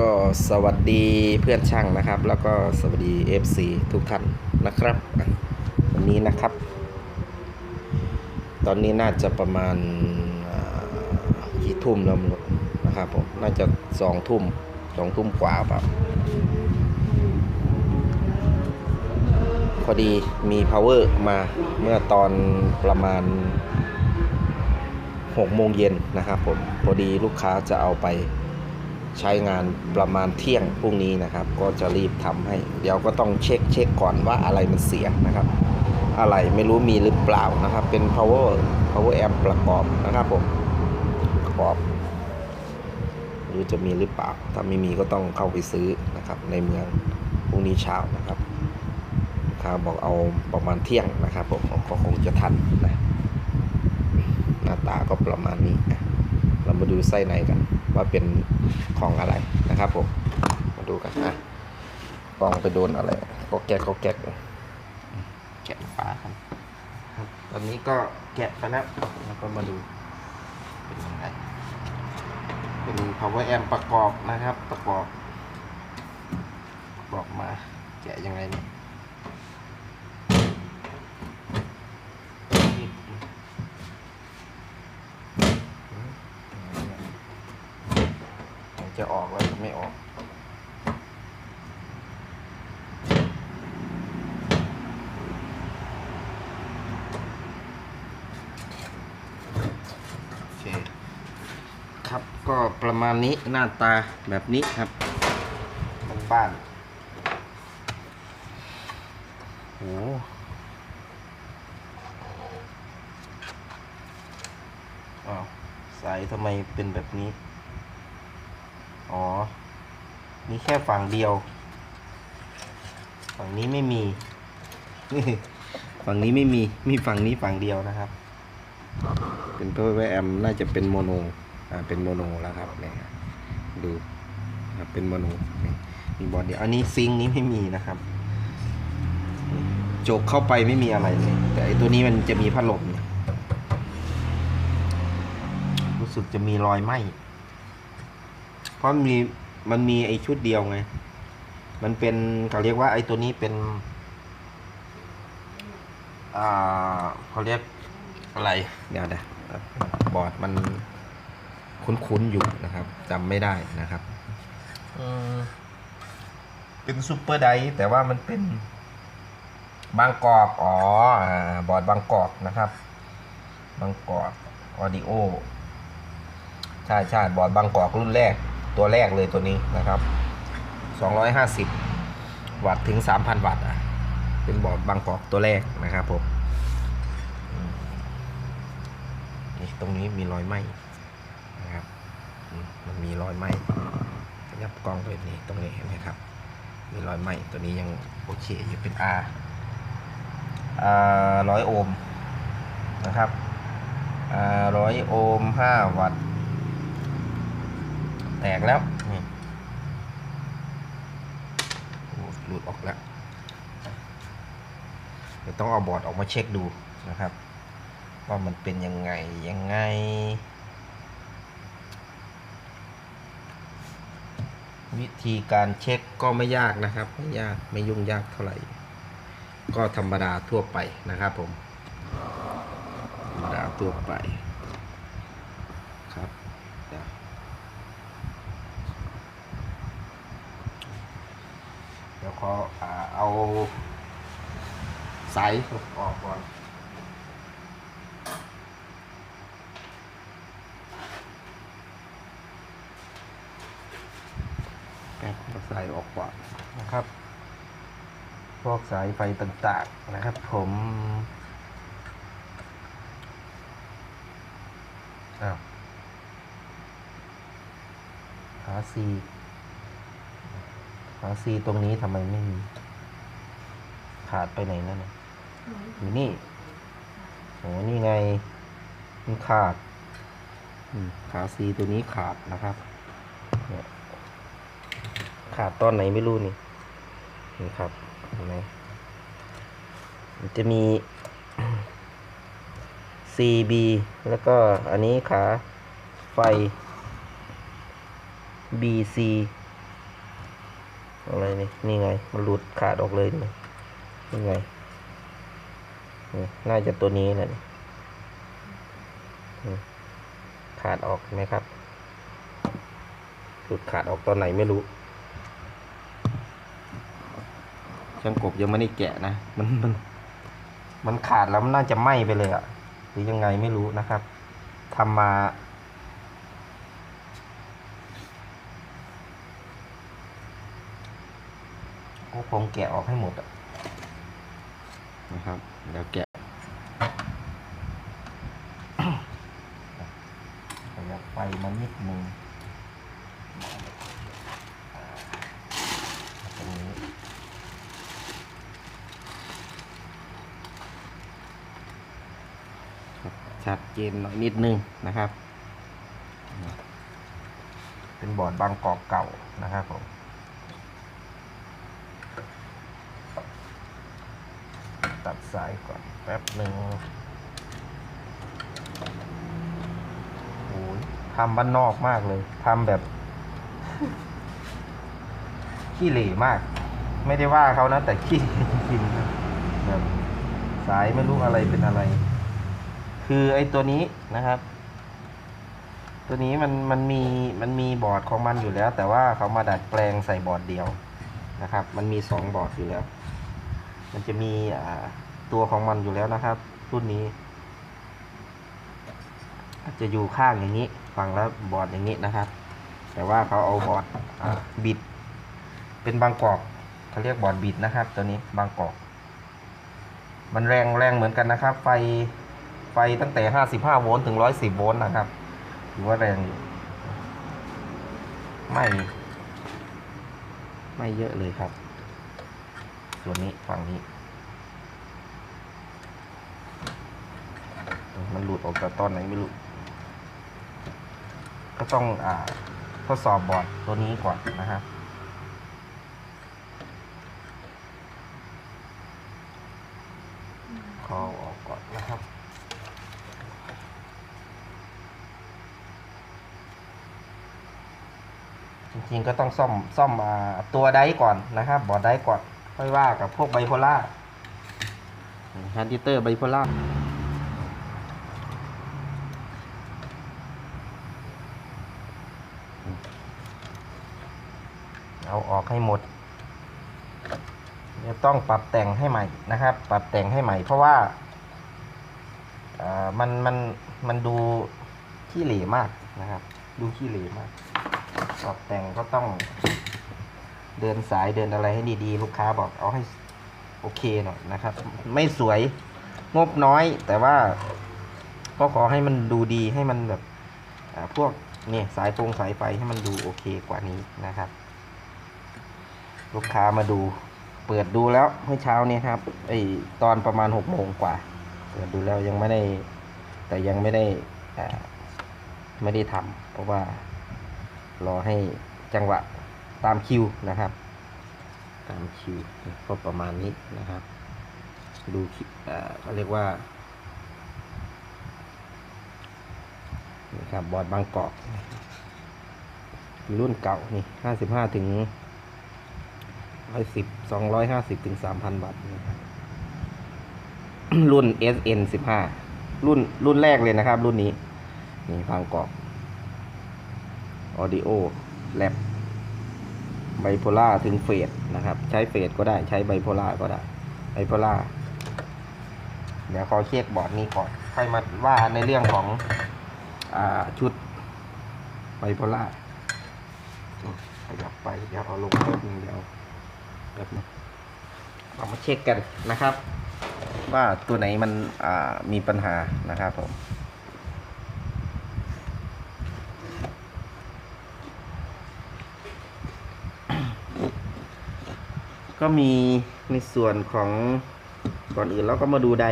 ก็สวัสดีเพื่อนช่างนะครับ แล้วก็สวัสดี FC ทุกท่านนะครับ วันนี้นะครับ ตอนนี้น่าจะประมาณกี่ทุ่มแล้วนะครับผมน่าจะสองทุ่มสองทุ่มกว่าเปล่าพอดีมี power มาเมื่อตอนประมาณ6โมงเย็นนะครับผมพอดีลูกค้าจะเอาไป ใช้งานประมาณเที่ยงพรุ่งนี้นะครับ ก็จะรีบทำให้ เดี๋ยวก็ต้องเช็คเช็คก่อนว่าอะไรมันเสียนะครับ อะไรไม่รู้มีหรือเปล่านะครับ เป็น power power amp ประกอบนะครับผมประกอบหรือจะมีหรือเปล่า ถ้าไม่มีก็ต้องเข้าไปซื้อนะครับ ในเมืองพรุ่งนี้เช้านะครับค้าบอกเอาประมาณเที่ยงนะครับ ผมก็คงจะทันนะหน้าตาก็ประมาณนี้ เรามาดูไส้ในกัน ว่าเป็นของอะไรนะครับผมมาดูกันนะกล้องไปโดนอะไรก็แกะก็แกะแกะฝาครับครับตอนนี้ก็แกะไปแล้วแล้วก็มาดูเป็นยังไงเป็น power amp ประกอบนะครับ ประกอบประกอบมาแกะยังไงเนี่ย จะออกแล้วจะไม่ออก โอเค ครับก็ ประมาณนี้หน้าตาแบบนี้ครับบ้านโอ้อ้าวสายทำไมเป็นแบบนี้ อ๋อมีแค่ฝั่งเดียว ฝั่งนี้ไม่มี ฝั่งนี้ไม่มี มีฝั่งนี้ฝั่งเดียวนะครับ เป็นตัวแวมน่าจะเป็นโมโน เป็นโมโนแล้วครับเนี่ยดูเป็นโมโนนี่มีบอลเดียวอันนี้ซิงนี้ไม่มีนะครับจกเข้าไปไม่มีอะไรเลยแต่ไอตัวนี้มันจะมีพัดลมเนี่ยรู้สึกจะมีรอยไหมเพราะมีมันมีไอชุดเดียวไง มันเป็นเขาเรียกว่าไอตัวนี้เป็นอ่าเขาเรียกอะไร เดี๋ยวเดี๋ยวบอร์ดมัน คุ้นๆอยู่นะครับจำไม่ได้นะครับเป็นซูเปอร์ไดร์แต่ว่ามันเป็นบางกอกอ๋ออ่าบอร์ดบางกอกนะครับบางกอกออดิโอใช่ใช่บอร์ดบางกอกรุ่นแรกตัวแรกเลยตัวนี้นะครับ 250 วัตต์ถึง 3,000 วัตต์อะเป็นบอร์ดบางกอกตัวแรกนะครับผมนี่ตรงนี้มีรอยไหม มันมีรอยไหมยับกล้องไปนี่ตรงนี้เห็นไหมครับ มีรอยไหมตัวนี้ยังโอเคอยู่เป็น R อ่าร้อยโอห์มนะครับร้อยโอห์ม5วัตต์แตกแล้วโอ้หลุดออกแล้วเดี๋ยวต้องเอาบอร์ดออกมาเช็คดูนะครับ ว่ามันเป็นยังไงยังไง วิธีการเช็คก็ไม่ยากนะครับ ไม่ยากไม่ยุ่งยากเท่าไหร่ ก็ธรรมดาทั่วไปนะครับผมธรรมดาทั่วไปครับเดี๋ยวเขออ่าเอาสายออกก่อน แป๊บเอาสายออ กก่อนนะครับ พวกสายไฟต่างๆนะครับ ผมอ้าวขาซีหาซีตรงนี้ทำไมไม่มี ขาดไปไหนนั่นน่ะอยู่นี่โอ้นี่ไงมันขาดอืมขาซีตัวนี้ขาดนะครับเนี่ย ขาดตอนไหนไม่รู้นี่นี่ครับเห็นไหมมันจะมี CB แล้วก็อันนี้ขาไฟ BC อะไรนี่นี่ไง มันหลุดขาดออกเลยนี่นี่ไงน่าจะตัวนี้นะนี่นี่ขาดออกเห็นไหมครับหลุดขาดออกตอนไหนไม่รู้ ช่างกบยังไม่ได้แกะนะ มันมัน มันขาดแล้วมันน่าจะไหม้ไปเลยอะหรือยังไงไม่รู้นะครับทำมาก็คงแกะออกให้หมดอะนะครับ เดี๋ยวแกะ ขยับไฟมานิดนึงตรงนี้ ชัดเจนหน่อยนิดนึงนะครับ เป็นบอร์ดบางกอกเก่านะครับผมตัดสายก่อนแป๊บหนึ่งโอ้ยทำบ้านนอกมากเลยทำแบบขี้เหร่มาก ไม่ได้ว่าเขานะ แต่ขี้จริงแบบสายไม่รู้อะไรเป็นอะไร คือไอ้ตัวนี้นะครับ ตัวนี้มันมันมีมันมีบอร์ดของมันอยู่แล้ว แต่ว่าเขามาดัดแปลงใส่บอร์ดเดียวนะครับ มันมีสองบอร์ดอยู่แล้ว มันจะมีตัวของมันอยู่แล้วนะครับ รุ่นนี้ จะอยู่ข้างอย่างนี้ฝั่งแล้วบอร์ดอย่างนี้นะครับ แต่ว่าเขาเอาบอร์ดบิด เป็นบางกอกเขาเรียกบอร์ดบิดนะครับ ตัวนี้บางกอกมันแรงแรงเหมือนกันนะครับ ไฟ ฟตั้งแต่ 55 โวลต์ถึง 110 โวลต์นะครับถือว่าแรงอยู่ไม่ ไม่เยอะเลยครับ ส่วนนี้ฝั่งนี้ มันหลุดออกจากตอนไหนไม่รู้ ก็ต้องอ่าทดสอบบอร์ดตัวนี้ก่อนนะครับขอออกก่อนนะครับ จริงๆก็ต้องซ่อมซ่อมอ่าตัวไดร์ก่อนนะครับบอร์ดไดร์ก่อนค่อยว่ากับพวกไบโพล่าฮันดิเตอร์ไบโพล่าเอาออกให้หมดจะต้องปรับแต่งให้ใหม่นะครับ ปรับแต่งให้ใหม่ เพราะว่าเอ่อมันมันมันดูขี้เหร่มากนะครับ ดูขี้เหร่มาก ปรับแต่งก็ต้อง เดินสายเดินอะไรให้ดีๆ ลูกค้าบอกเอาให้โอเคหน่อยนะครับ ไม่สวยงบน้อย แต่ว่าก็ขอให้มันดูดีให้มันแบบพวกเนี่ยสายโปรงสายไฟให้มันดูโอเคกว่านี้นะครับ ลูกค้ามาดู เปิดดูแล้วเมื่อเช้านี้ครับไอตอนประมาณหกโมงกว่า เปิดดูแล้วยังไม่ได้ แต่ยังไม่ได้ไม่ได้ทำเพราะว่า รอให้จังหวะตามคิวนะครับ ตามคิวก็ประมาณนี้นะครับ ดูคิวเขาเรียกว่านี่ครับบอร์ดบางกอกรุ่นเก่านี่ห้าสิบห้าถึงร้อยสิบสองร้อยห้าสิบถึงสามพันบาทนะครับรุ่น SN สิบห้ารุ่นรุ่นแรกเลยนะครับ รุ่นนี้ นี่บางกอก ออดิโอแลบไบโพล่าถึงเฟสนะครับ ใช้เฟสก็ได้ใช้ไบโพล่าก็ได้ไบโพล่าเดี๋ยวขอเช็คบอร์ดนี้ก่อนใค่อยมาว่าในเรื่องของอชุดไบโพล่าขยับไปเดี๋ยวเอาลงแป๊บนึงเดี๋ยวแป๊บนึงเรามาเช็คกันนะครับ ว่าตัวไหนมันมีปัญหานะครับผม ก็มีในส่วนของก่อนอื่นเราก็มาดูได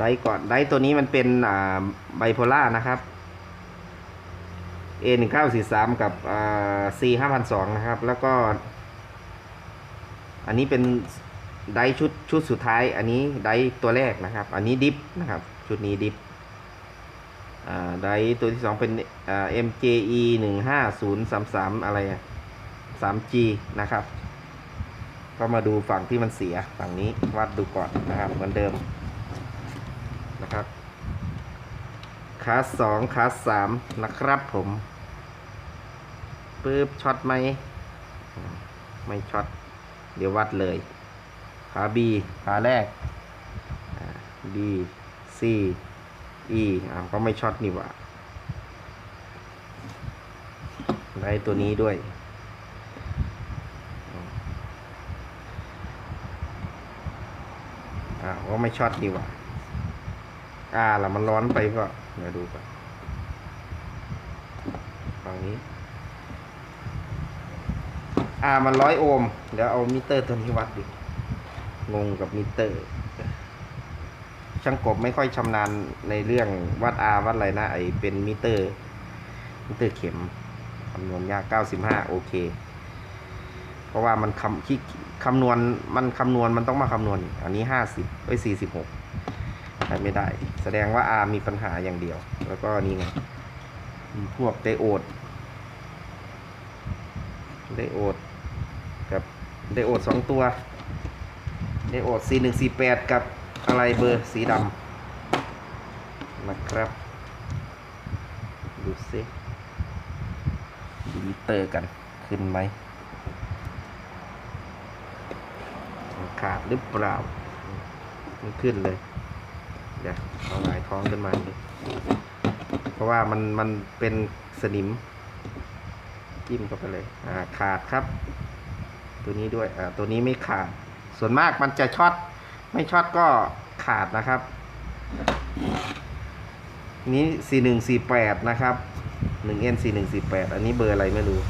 ไดก่อนไดตัวนี้มันเป็นอ่าไบโพล่านะครับ A 1 9 4 3กับอ่า C 5 0 0นะครับ แล้วก็ อันนี้เป็นไดชุดชุดสุดท้าย อันนี้ไดตัวแรกนะครับ อันนี้ดิฟนะครับ ชุดนี้ดิฟอ่าไดตัวที่สองเป็นอ่า MJE 1 5 0 3 3อะไรอะ 3G นะครับ ก็มาดูฝั่งที่มันเสียฝั่งนี้วัดดูก่อนนะครับเหมือนเดิมนะครับคาสสองคาสสามนะครับผมปึ๊บช็อตไหมไม่ช็อตเดี๋ยววัดเลยขา B ขาแรกอ่า B C E อ่าก็ไม่ช็อตนี่หว่าได้ตัวนี้ด้วย อ่าว่าไม่ช็อตดีกว่าอ่าแล้วมันร้อนไปก็เดี๋ยวดูก่อนฝั่งนี้ อ่ามันร้อยโอห์มเดี๋ยวเอามิเตอร์ตัวนี้วัดดิงงกับมิเตอร์ ช่างกบไม่ค่อยชำนาญในเรื่องวัดอาวัดอะไรนะไอเป็นมิเตอร์ มิเตอร์เข็มคำนวณยาก 95 โอเค เพราะว่ามันคำคิด คำนวณมันคำนวณมันต้องมาคำนวณอันนี้50เอ้ย46ใช้ไม่ได้ แสดงว่า R มีปัญหาอย่างเดียว แล้วก็นี่ไงมีพวกไดโอดไดโอดกับไดโอดสองตัวไดโอด C148 กับอะไรเบอร์สีดำนะครับ ดูซิดูมิเตอร์กันขึ้นไหม ขาดหรือเปล่าไม่ขึ้นเลยเดี๋ยวเอาหงายท้องขึ้นมาดิเพราะว่ามันมันเป็นสนิมจิ้มเข้าไปเลยอ่าขาดครับ ตัวนี้ด้วยอ่าตัวนี้ไม่ขาด ส่วนมากมันจะช็อตไม่ช็อตก็ขาดนะครับ นี้สี่หนึ่งสี่แปดนะครับหนึ่งเอ็นสี่หนึ่งสี่แปดอันนี้เบอร์อะไรไม่รู้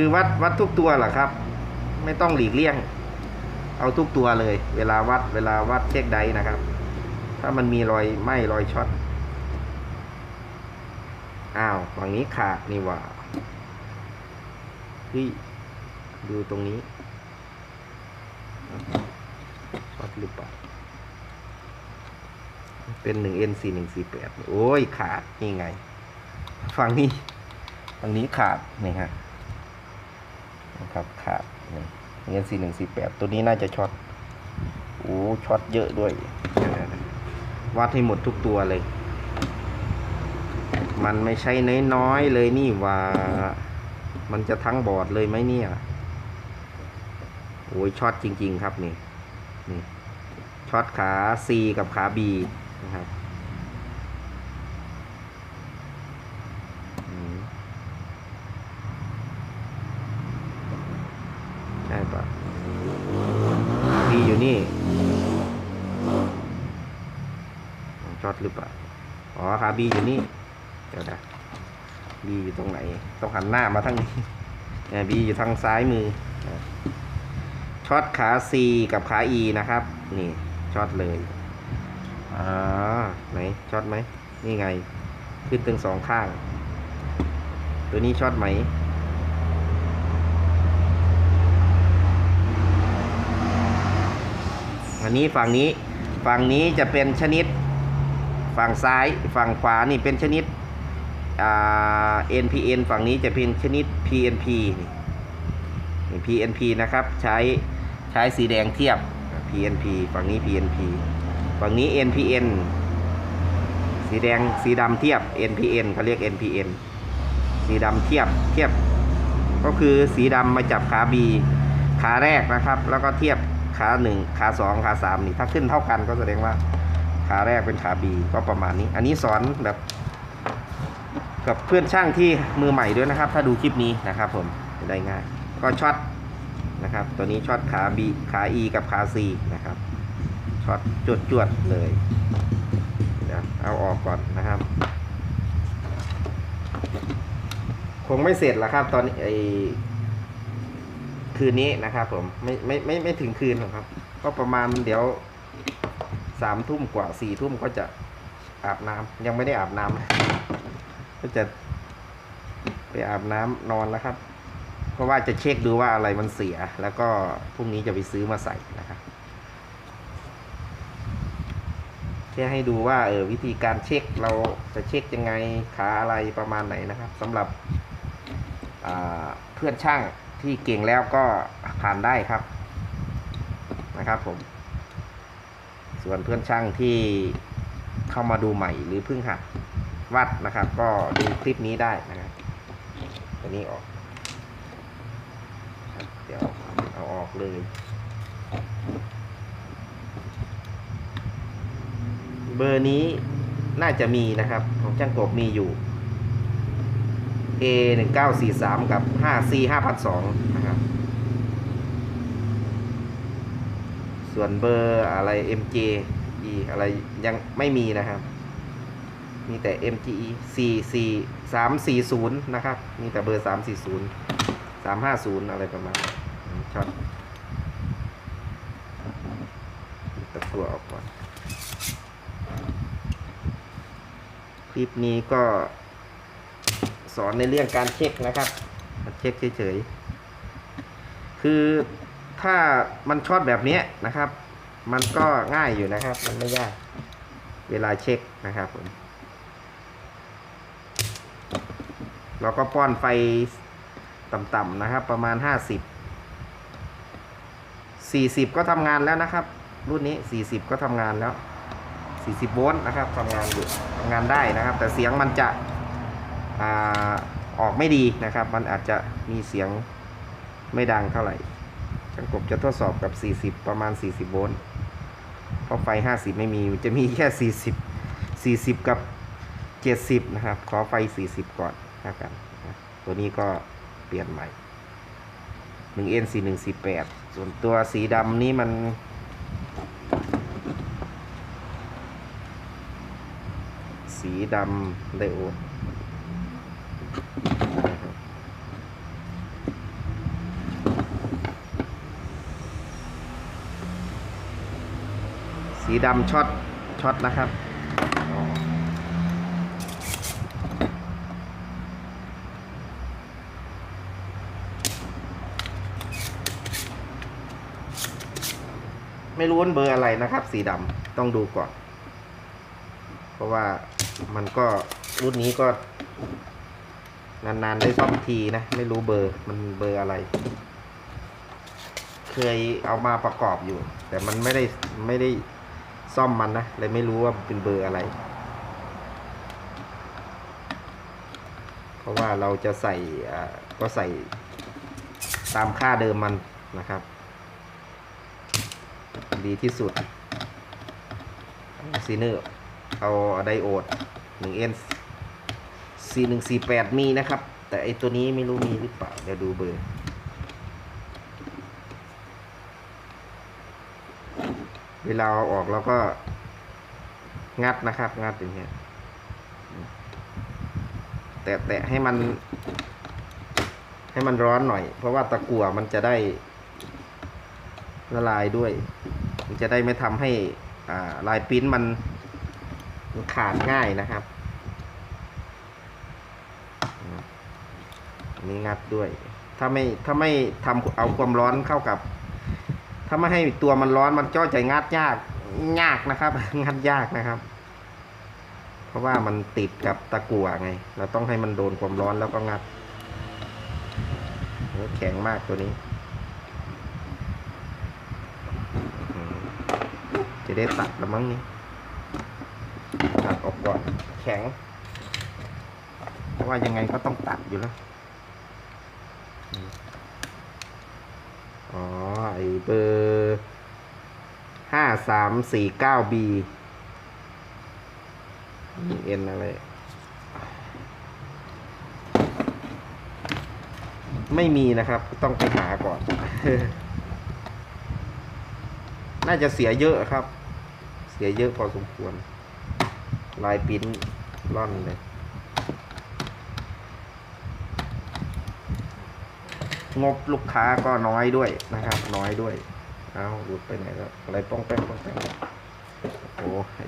คือวัดวัดทุกตัวเหรอครับ ไม่ต้องหลีกเลี่ยง เอาทุกตัวเลย เวลาวัดเวลาวัดเช็คไดนะครับ ถ้ามันมีรอยไหม้รอยช็อตอ้าวฝั่งนี้ขาดนี่ว่าเฮ้ยดูตรงนี้ช็อตหรือเปล่าเป็นหนึ่งเอ็นสี่หนึ่งสี่แปดโอ้ยขาดนี่ไง ฝั่งนี้ ฝั่งนี้ขาดนี่ฮะ นะครับขาดเงินสี่หนึ่งสี่แปดตัวนี้น่าจะช็อตโอ้ช็อตเยอะด้วยวัดให้หมดทุกตัวเลย มันไม่ใช่น้อยๆเลยนี่ว่า มันจะทั้งบอร์ดเลยไหมเนี่ยโอ้ยช็อตจริง ๆ ครับนี่นี่ช็อตขา C กับขา B นะครับอืม ใช่ปะบีอยู่นี่ช็อต หรือเปล่า อ๋อขาบีอยู่นี่เดี๋ยวนะบีอยู่ตรงไหน ต้องหันหน้ามาทางนี้เนี่ยบีอยู่ทางซ้ายมือ ช็อตขา C กับขา E นะครับ นี่ช็อตเลยอ่าไหนช็อตไหม นี่ไง ขึ้นตึงสองข้าง ตัวนี้ช็อตไหมอันนี้ฝั่งนี้ฝั่งนี้จะเป็นชนิด ฝั่งซ้ายฝั่งขวานี่เป็นชนิดอ่า NPN ฝั่งนี้จะเป็นชนิด PNP นี่ PNP นะครับ ใช้ใช้สีแดงเทียบ PNP ฝั่งนี้ PNP ฝั่งนี้ NPN สีแดงสีดำเทียบ NPN เขาเรียก NPN สีดำเทียบเทียบ ก็คือสีดำมาจับขา B ขาแรกนะครับ แล้วก็เทียบขาหนึ่งขาสองขาสามนี่ ถ้าขึ้นเท่ากันก็แสดงว่า ขาแรกเป็นขา B ก็ประมาณนี้ อันนี้สอนแบบ กับเพื่อนช่างที่มือใหม่ด้วยนะครับ ถ้าดูคลิปนี้นะครับผมจะได้ง่าย ก็ช็อตนะครับ ตัวนี้ช็อตขา B ขา E กับขา C นะครับช็อตจวดจวดๆเลยเดี๋ยวเอาออกก่อนนะครับ คงไม่เสร็จแล้วครับ ตอนนี้ไอคืนนี้นะครับผมไม่ไม่ไม่ไม่ถึงคืนหรอกครับ ก็ประมาณเดี๋ยว สามทุ่มกว่าสี่ทุ่มก็จะอาบน้ำยังไม่ได้อาบน้ำนะก็จะไปอาบน้ำนอนแล้วครับ เพราะว่าจะเช็คดูว่าอะไรมันเสีย แล้วก็พรุ่งนี้จะไปซื้อมาใส่นะครับโอเคค่ให้ดูว่าเออวิธีการเช็คเราจะเช็คยังไงขาอะไรประมาณไหนนะครับสำหรับเพื่อนช่างที่เก่งแล้วก็ผ่านได้ครับนะครับผม ส่วนเพื่อนช่างที่เข้ามาดูใหม่หรือเพิ่งหัดวัดนะครับ ก็ดูคลิปนี้ได้นะครับตัวนี้ออก เดี๋ยวเอาออกเลยเบอร์นี้น่าจะมีนะครับ ของช่างกบมีอยู่ A หนึ่งเก้าสี่สามกับห้า C ห้าพันสองนะครับ ส่วนเบอร์อะไร MJ E อะไรยังไม่มีนะครับ มีแต่ MGE C C สามสี่ศูนย์นะครับ มีแต่เบอร์สามสี่ศูนย์สามห้าศูนย์อะไรประมาณนี้ช็อตตะกัวออกก่อน คลิปนี้ก็สอนในเรื่องการเช็คนะครับ เช็คเฉยๆ คือ ถ้ามันช็อตแบบนี้นะครับ มันก็ง่ายอยู่นะครับ มันไม่ยาก เวลาเช็คนะครับผมเราก็ป้อนไฟต่ำๆนะครับ ประมาณ 50 40 ก็ทำงานแล้วนะครับ รุ่นนี้ 40 ก็ทำงานแล้ว 40 โวลต์นะครับทำงานอยู่ทำงานได้นะครับ แต่เสียงมันจะอออกไม่ดีนะครับ มันอาจจะมีเสียงไม่ดังเท่าไหร่ ช่างกบจะทดสอบกับ 40 ประมาณ 40 โวลต์เพราะไฟ 50 ไม่มีจะมีแค่ 40 40 กับ 70 นะครับ ขอไฟ 40 ก่อนแล้วกัน ตัวนี้ก็เปลี่ยนใหม่ 1N 4148 ส่วนตัวสีดำนี้มันสีดำไดโอดนะครับสี ดำช็อตช็อตนะครับไม่รู้ว่าเบอร์อะไรนะครับ สีดำต้องดูก่อน เพราะว่ามันก็รุ่นนี้ก็ นานๆได้ซ่อมทีนะ ไม่รู้เบอร์มันเบอร์อะไร เคยเอามาประกอบอยู่ แต่มันไม่ได้ไม่ได้ ซ่อมมันนะเลยไม่รู้ว่าเป็นเบอร์อะไร เพราะว่าเราจะใส่ก็ใส่ตามค่าเดิมมันนะครับ ดีที่สุดซีเนอร์เอาไดโอด 1N 4148 มีนะครับ แต่ไอตัวนี้ไม่รู้มีหรือเปล่า เดี๋ยวดูเบอร์ เวลาเอาออกเราก็งัดนะครับ งัดอย่างเงี้ยแต่แต่ให้มัน ให้มันร้อนหน่อย เพราะว่าตะกั่วมันจะได้ละลายด้วย มันจะได้ไม่ทำให้ลายปิ้นมันมันขาดง่ายนะครับอันนี้งัดด้วย ถ้าไม่ถ้าไม่ทำเอาความร้อนเข้ากับ ถ้าไม่ให้ตัวมันร้อนมันก็จะงัดยากยากนะครับ งัดยากนะครับ เพราะว่ามันติดกับตะกั่วไง เราต้องให้มันโดนความร้อนแล้วก็งัดโอ้แข็งมากตัวนี้ จะได้ตัดล้วมั้งนี่ตัดออกก่อนแข็ง เพราะว่ายังไงก็ต้องตัดอยู่แล้ว อ๋อ ไอเบอร์ห้าสามสี่เก้าบีเอ็นอะไร ไม่มีนะครับ ต้องไปหาก่อน น่าจะเสียเยอะครับ เสียเยอะพอสมควร ลายปิ้นร่อนเลย งบลูกค้าก็น้อยด้วยนะครับ น้อยด้วย เอาหลุดไปไหนแล้วอะไรป้องแป้งป้องแป้งโอ้ไอ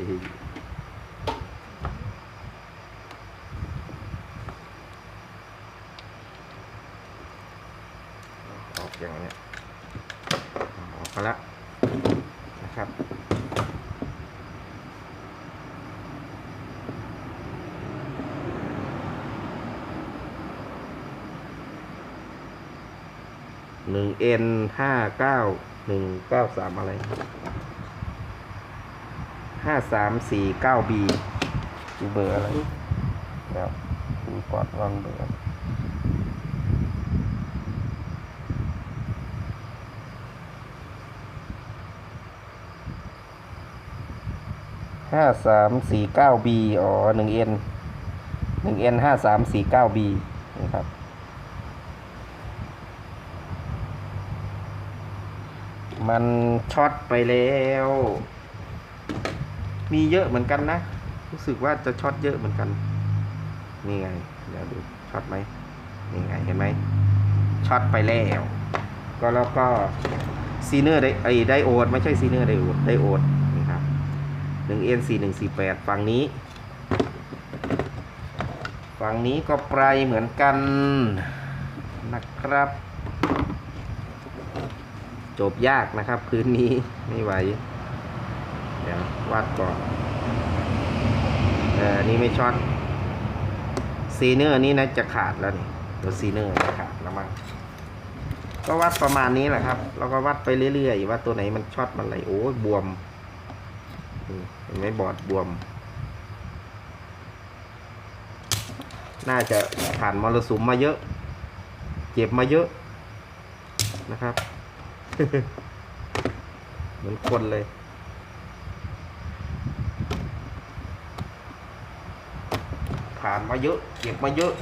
ออกอย่างเนี้ยออกมาละนะครับ หนึ่งเอ็นห้าเก้าหนึ่งเก้าสามอะไรห้าสามสี่เก้าบีเบอร์อะไรเดี๋ยวดูก่อนวางเบอร์ห้าสามสี่เก้าบีอ๋อหนึ่งเอ็นหนึ่งเอ็นห้าสามสี่เก้าบีนะครับ มันช็อตไปแล้ว มีเยอะเหมือนกันนะ รู้สึกว่าจะช็อตเยอะเหมือนกัน นี่ไง เดี๋ยวดูช็อตไหมนี่ไงเห็นไหมช็อตไปแล้ว ก็แล้วก็ซีเนอร์ไดไอไดโอดไม่ใช่ซีเนอร์ไดโอดไดโอดนี่ครับหนึ่งเอ็นสี่หนึ่งสี่แปดฝั่งนี้ ฝั่งนี้ก็ปลายเหมือนกันนะครับ จบยากนะครับพื้นนี้ไม่ไหว เดี๋ยววัดก่อนเออนนี้ไม่ช็อตซีเนอร์นี่นะจะขาดแล้วนี่ตัวซีเนอร์จะขาดแล้วมั้งก็วัดประมาณนี้แหละครับเราก็วัดไปเรื่อยๆว่าตัวไหนมันช็อตมันอะไรโอ้บวมเห็นไหมบอดบวม น่าจะผ่านมรสุมมาเยอะ เจ็บมาเยอะนะครับ เหมือนคนเลย ผ่านมาเยอะ เก็บมาเยอะ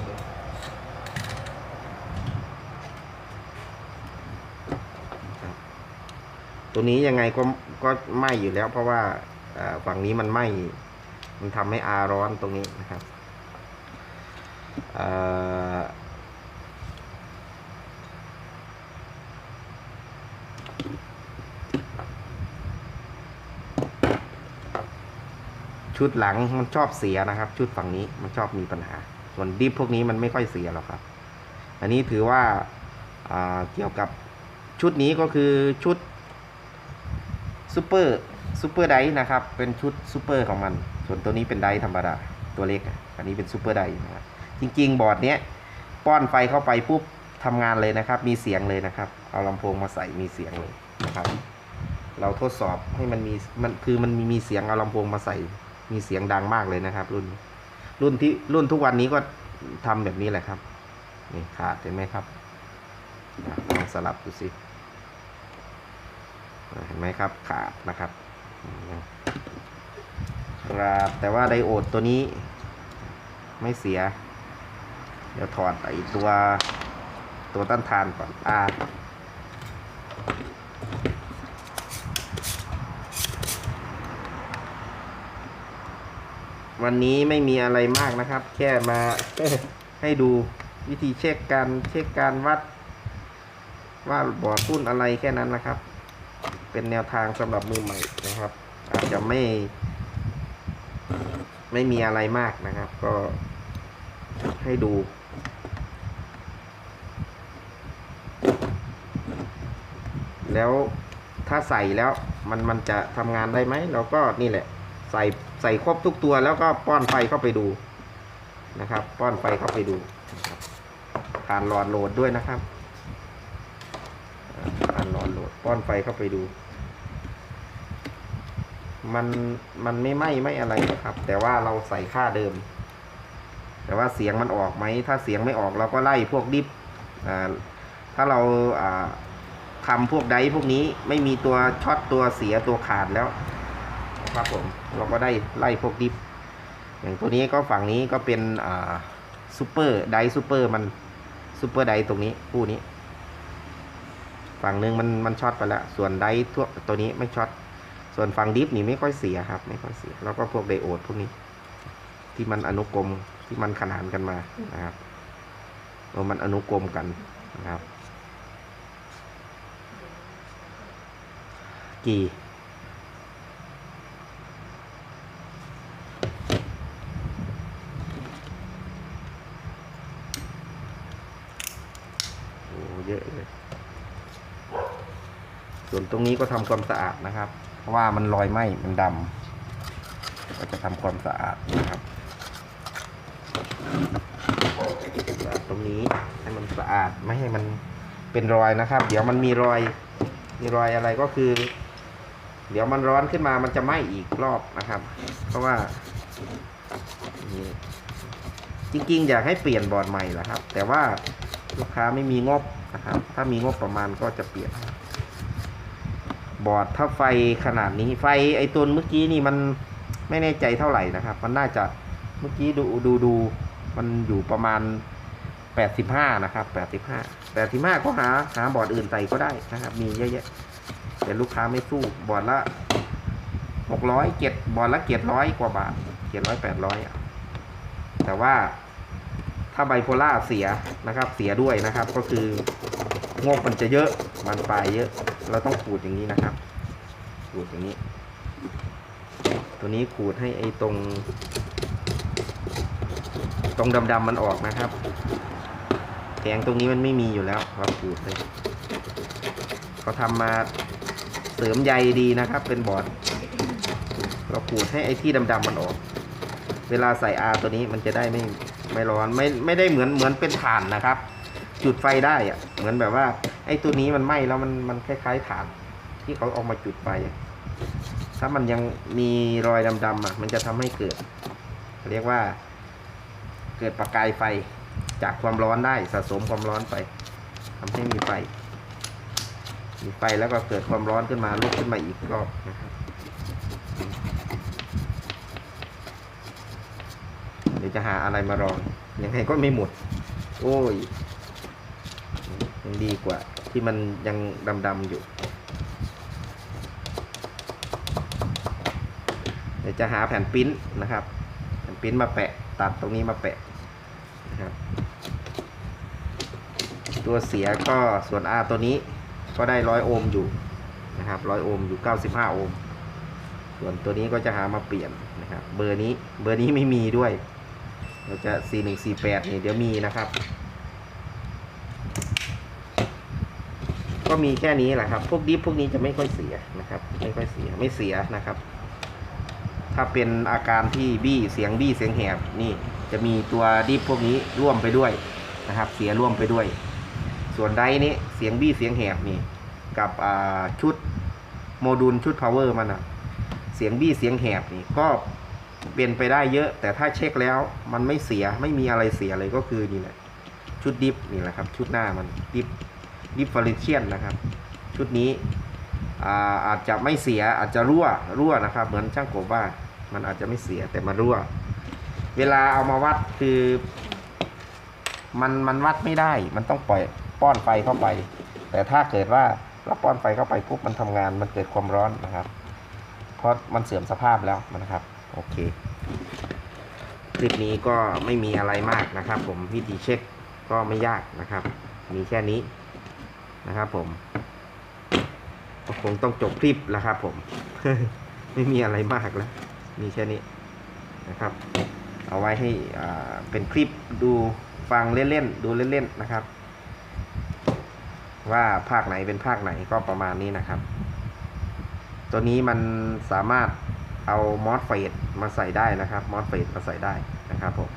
ตัวนี้ยังไงก็ก็ไหมอยู่แล้ว เพราะว่าอ่าฝั่งนี้มันไหมมันทำให้อาร้อนตรงนี้นะครับ ชุดหลังมันชอบเสียนะครับ ชุดฝั่งนี้มันชอบมีปัญหา ส่วนดิฟพวกนี้มันไม่ค่อยเสียหรอกครับ อันนี้ถือว่าเกี่ยวกับชุดนี้ก็คือชุดซูเปอร์ซูเปอร์ไดนะครับ เป็นชุดซูเปอร์ของมัน ส่วนตัวนี้เป็นไดธรรมดาตัวเล็กอะอันนี้เป็นซูเปอร์ไดนะครับจริง ๆ บอร์ดเนี้ยป้อนไฟเข้าไปปุ๊บทำงานเลยนะครับ มีเสียงเลยนะครับ เอาลำโพงมาใส่มีเสียงเลยนะครับ เราทดสอบให้มันมีมันคือมันมีมีเสียงเอาลำโพงมาใส่ มีเสียงดังมากเลยนะครับ รุ่น รุ่นที่รุ่นทุกวันนี้ก็ทำแบบนี้แหละครับนี่ขาดเห็นไหมครับลองสลับดูสิเห็นไหมครับขาดนะครับครับแต่ว่าไดโอดตัวนี้ไม่เสีย เดี๋ยวถอดไอตัวตัวต้านทานก่อนอ่า วันนี้ไม่มีอะไรมากนะครับ แค่มาให้ดูวิธีเช็คการเช็คการวัด ว่าบอร์ดรุ่นอะไรแค่นั้นนะครับ เป็นแนวทางสำหรับมือใหม่นะครับ อาจจะไม่ ไม่มีอะไรมากนะครับ ก็ให้ดูแล้วถ้าใส่แล้วมันมันจะทำงานได้ไหมเราก็นี่แหละ ใส่ใส่ครบทุกตัวแล้วก็ป้อนไฟเข้าไปดูนะครับ ป้อนไฟเข้าไปดูนะครับผ่านหลอดโหลดด้วยนะครับอ่าผ่านหลอดโหลด ป้อนไฟเข้าไปดู มันมันไม่ไหม้ไม่อะไรนะครับ แต่ว่าเราใส่ค่าเดิม แต่ว่าเสียงมันออกไหม ถ้าเสียงไม่ออกเราก็ไล่พวกดิฟอ่าถ้าเราอ่าทำพวกไดพวกนี้ไม่มีตัวช็อตตัวเสียตัวขาดแล้ว ครับผมเราก็ได้ไล่พวกดิฟอย่างตัวนี้ก็ฝั่งนี้ก็เป็นอ่าซูเปอร์ไดซูเปอร์มันซูเปอร์ไดตรงนี้คู่นี้ ฝั่งหนึ่งมันมันช็อตไปแล้ว ส่วนไดทั่วตัวนี้ไม่ช็อตส่วนฝั่งดิฟนี่ไม่ค่อยเสียครับ ไม่ค่อยเสีย แล้วก็พวกไดโอดพวกนี้ ที่มันอนุกรมที่มันขนานกันมานะครับเออมันอนุกรมกันนะครับ กี่ เยอะเลย ส่วนตรงนี้ก็ทำความสะอาดนะครับ เพราะว่ามันรอยไหม้มันดำก็จะทำความสะอาดนะครับตรงนี้ให้มันสะอาดไม่ให้มันเป็นรอยนะครับ เดี๋ยวมันมีรอยมีรอยอะไรก็คือ เดี๋ยวมันร้อนขึ้นมามันจะไหม้อีกรอบนะครับ เพราะว่าจริงๆ อยากให้เปลี่ยนบอร์ดใหม่แหละครับ แต่ว่าลูกค้าไม่มีงบ นะครับ ถ้ามีงบประมาณก็จะเปลี่ยน บอร์ดถ้าไฟขนาดนี้ไฟไอตัวเมื่อกี้นี่มันไม่แน่ใจเท่าไหร่นะครับ มันน่าจะเมื่อกี้ดูดูดูมันอยู่ประมาณ 85 นะครับ 85 85 ก็หาหาบอร์ดอื่นใส่ก็ได้นะครับ มีเยอะแยะแต่ลูกค้าไม่สู้บอร์ดละหกร้อยเจ็ดบอร์ดละเจ็ดร้อยกว่าบาทเจ็ดร้อยแปดร้อยแต่ว่า ถ้าไบโพล่าเสียนะครับเสียด้วยนะครับ ก็คืองบมันจะเยอะมันปลายเยอะ เราต้องขูดอย่างนี้นะครับ ขูดอย่างนี้ ตัวนี้ขูดให้ไอ้ตรง ตรงดำๆมันออกนะครับแกงตรงนี้มันไม่มีอยู่แล้วเราขูดเลยเขาทำมาเสริมใยดีนะครับ เป็นบอร์ดเราขูดให้ไอ้ที่ดำๆมันออก เวลาใส่อาตัวนี้มันจะได้ไม่ ไม่ร้อนไม่ไม่ได้เหมือนเหมือนเป็นถ่านนะครับ จุดไฟได้อะเหมือนแบบว่า ไอ้ตัวนี้มันไหม้แล้วมันมันคล้ายๆถ่าน ที่เขาเอามาจุดไฟถ้ามันยังมีรอยดำๆอะ มันจะทำให้เกิด เรียกว่า เกิดประกายไฟจากความร้อนได้สะสมความร้อนไปทำให้มีไฟมีไฟแล้วก็เกิดความร้อนขึ้นมาลุกขึ้นมาอีกรอบนะครับ เดี๋ยว จะหาอะไรมารองยังไงก็ไม่หมด โอ้ยยังดีกว่า ที่มันยังดำๆอยู่เดี๋ยวจะหาแผ่นปิ้นนะครับ แผ่นปิ้นมาแปะ ตัดตรงนี้มาแปะนะครับ ตัวเสียก็ส่วน R ตัวนี้ก็ได้ร้อยโอห์มอยู่นะครับร้อยโอห์มอยู่ 95 โอห์มส่วนตัวนี้ก็จะหามาเปลี่ยนนะครับ เบอร์นี้เบอร์นี้ไม่มีด้วย เราจะ 4148นี่เดี๋ยวมีนะครับ ก็มีแค่นี้แหละครับ พวกดิฟพวกนี้จะไม่ค่อยเสียนะครับ ไม่ค่อยเสียไม่เสียนะครับ ถ้าเป็นอาการที่บี้เสียงบี้เสียงแหบนี่จะมีตัวดิฟพวกนี้ร่วมไปด้วยนะครับ เสียร่วมไปด้วย ส่วนไดร์นี้เสียงบี้เสียงแหบนี่ กับชุดโมดูลชุด power มันอะเสียงบี้เสียงแหบนี่ก็ เป็นไปได้เยอะ แต่ถ้าเช็คแล้วมันไม่เสียไม่มีอะไรเสียเลยก็คือนี่แหละชุดดิฟนี่แหละครับ ชุดหน้ามันดิฟดิฟฟอริเชียนนะครับ ชุดนี้อาอาจจะไม่เสียอาจจะรั่วรั่วนะครับ เหมือนช่างกบว่ามันอาจจะไม่เสียแต่มันรั่ว เวลาเอามาวัดคือ มันมันวัดไม่ได้ มันต้องปล่อยป้อนไฟเข้าไป แต่ถ้าเกิดว่าเราป้อนไฟเข้าไปปุ๊บมันทำงานมันเกิดความร้อนนะครับ เพราะมันเสื่อมสภาพแล้วนะครับ โอเค คลิปนี้ก็ไม่มีอะไรมากนะครับ ผมวิธีเช็คก็ไม่ยากนะครับ มีแค่นี้นะครับผมก็คงต้องจบคลิปแล้วครับ ผม ไม่มีอะไรมากแล้ว มีแค่นี้นะครับ เอาไว้ให้เป็นคลิปดูฟังเล่นๆดูเล่นๆนะครับ ว่าภาคไหนเป็นภาคไหนก็ประมาณนี้นะครับ ตัวนี้มันสามารถ เอามอสเฟดมาใส่ได้นะครับมอสเฟดมาใส่ได้นะครับผม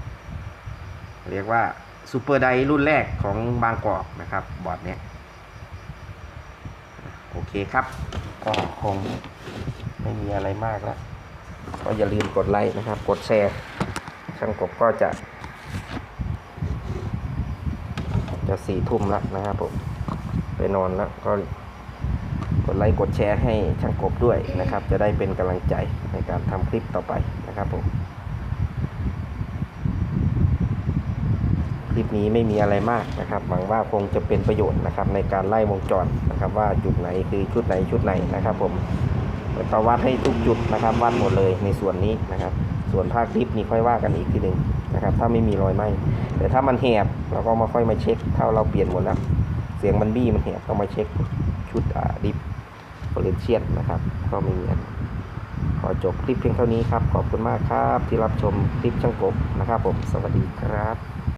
เรียกว่าซูเปอร์ไดรุ่นแรกของบางกอกนะครับบอร์ดเนี้ยโอเคครับ ก็คงไม่มีอะไรมากแล้ว ก็อย่าลืมกดไลค์นะครับ กดแชร์ช่างกบก็จะ จะสี่ทุ่มแล้วนะครับผม ไปนอนแล้วก็ ดไลค์กดแชร์ให้ช่างกบด้วยนะครับ จะได้เป็นกำลังใจในการทำคลิปต่อไปนะครับผมคลิปนี้ไม่มีอะไรมากนะครับหวังว่าคงจะเป็นประโยชน์นะครับในการไล่วงจรนะครับ ว่าจุดไหนคือชุดไหนชุดไหนนะครับ ผมก็วัดให้ทุกจุดนะครับวัดหมดเลยในส่วนนี้นะครับ ส่วนภาคคลิปนี้ค่อยว่ากันอีกทีหนึ่งนะครับ ถ้าไม่มีรอยไหมแต่ถ้ามันแหบเราก็มาค่อยมาเช็คถ้าเราเปลี่ยนหมดแล้วเสียงมันบี้มันแหบก็มาเช็คชุดดิฟ เลนเชียนนะครับ ก็ไม่มีอะไรขอจบคลิปเพียงเท่านี้ครับ ขอบคุณมากครับที่รับชมคลิปช่างกบนะครับผม สวัสดีครับ